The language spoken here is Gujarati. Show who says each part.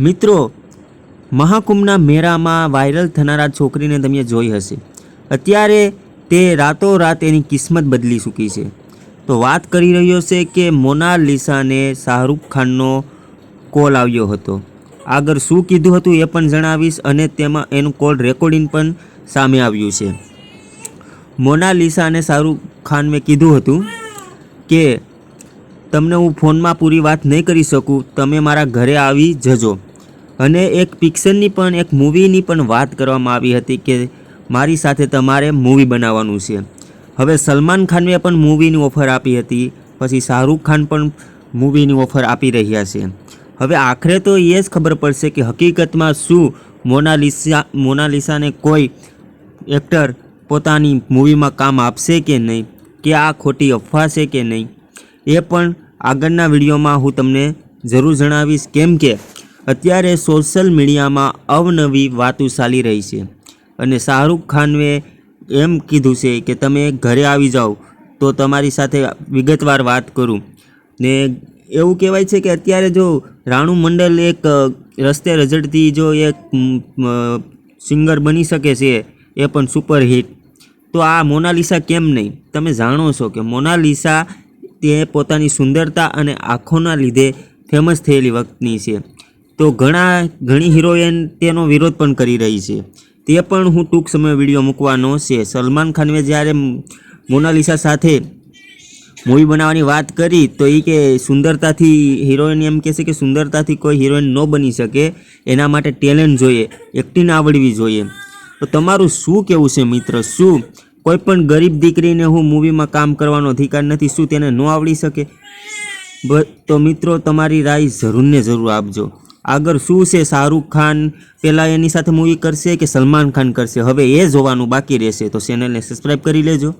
Speaker 1: મિત્રો, મહાકુંભના મેળામાં વાયરલ થનારા છોકરીને તમે જોઈ હશે. અત્યારે તે રાતોરાત એની કિસ્મત બદલી ચૂકી છે. તો વાત કરી રહ્યો છે કે મોનાલિસાને શાહરૂખ ખાનનો કોલ આવ્યો હતો. આગળ શું કીધું હતું એ પણ જણાવીશ અને તેમાં એનું કોલ રેકોર્ડિંગ પણ સામે આવ્યું છે. મોનાલિસા અને શાહરૂખ ખાન મેં કીધું હતું કે, તમને હું ફોનમાં પૂરી વાત નહીં કરી શકું. તમે મારા ઘરે આવી જજો. અને એક પિક્ચરની પણ, એક મૂવીની પણ વાત કરવામાં આવી હતી કે મારી સાથે તમારે મૂવી બનાવવાનું છે. હવે સલમાન ખાનને પણ મૂવીની ઓફર આપી હતી, પછી શાહરૂખ ખાન પણ મૂવીની ઓફર આપી રહ્યા છે. હવે આખરે તો એ જ ખબર પડશે કે હકીકતમાં શું મોનાલિસા, મોનાલિસાને કોઈ એક્ટર પોતાની મૂવીમાં કામ આપશે કે નહીં, કે આ ખોટી અફવા છે કે નહીં, એ પણ આગળના વિડીયોમાં હું તમને જરૂર જણાવીશ. કેમ કે અત્યારે સોશિયલ મીડિયામાં અવનવી વાતો ચાલી રહી છે. અને શાહરૂખ ખાનએ એમ કીધું છે કે તમે ઘરે આવી જાઓ, તો તમારી સાથે વિગતવાર વાત કરું. ને એવું કહેવાય છે કે અત્યારે જો રાણુ મંડલ એક રસ્તે રઝળતી જો એક સિંગર બની શકે છે, એ પણ સુપરહિટ તો આ મોનાલિસા કેમ નહીં? તમે જાણો છો કે મોનાલિસા તે પોતાની સુંદરતા અને આંખોના લીધે ફેમસ થયેલી વખતની છે. તો ઘણા, ઘણી હિરોઈન તેનો વિરોધ પણ કરી રહી છે. તે પણ હું ટૂંક સમય વીડિયો મૂકવાનો છે. સલમાન ખાનવે જ્યારે મોનાલિસા સાથે મૂવી બનાવવાની વાત કરી, તો એ કે સુંદરતાથી હિરોઈન એમ કહેશે કે સુંદરતાથી કોઈ હિરોઈન ન બની શકે, એના માટે ટેલેન્ટ જોઈએ એક્ટિંગ આવડવી જોઈએ. તો તમારું શું કહેવું છે મિત્ર? શું કોઈ પણ ગરીબ દીકરીને હું મૂવીમાં કામ કરવાનો અધિકાર નથી, શું તેને ન આવડી શકે? તો મિત્રો, તમારી રાય જરૂરને જરૂર આપજો. આગળ શું છે શાહરૂખ ખાન? પહેલાં એની સાથે મૂવી કરશે કે સલમાન ખાન કરશે? હવે એ જોવાનું બાકી રહેશે, તો ચેનલને સબસ્ક્રાઈબ કરી લેજો.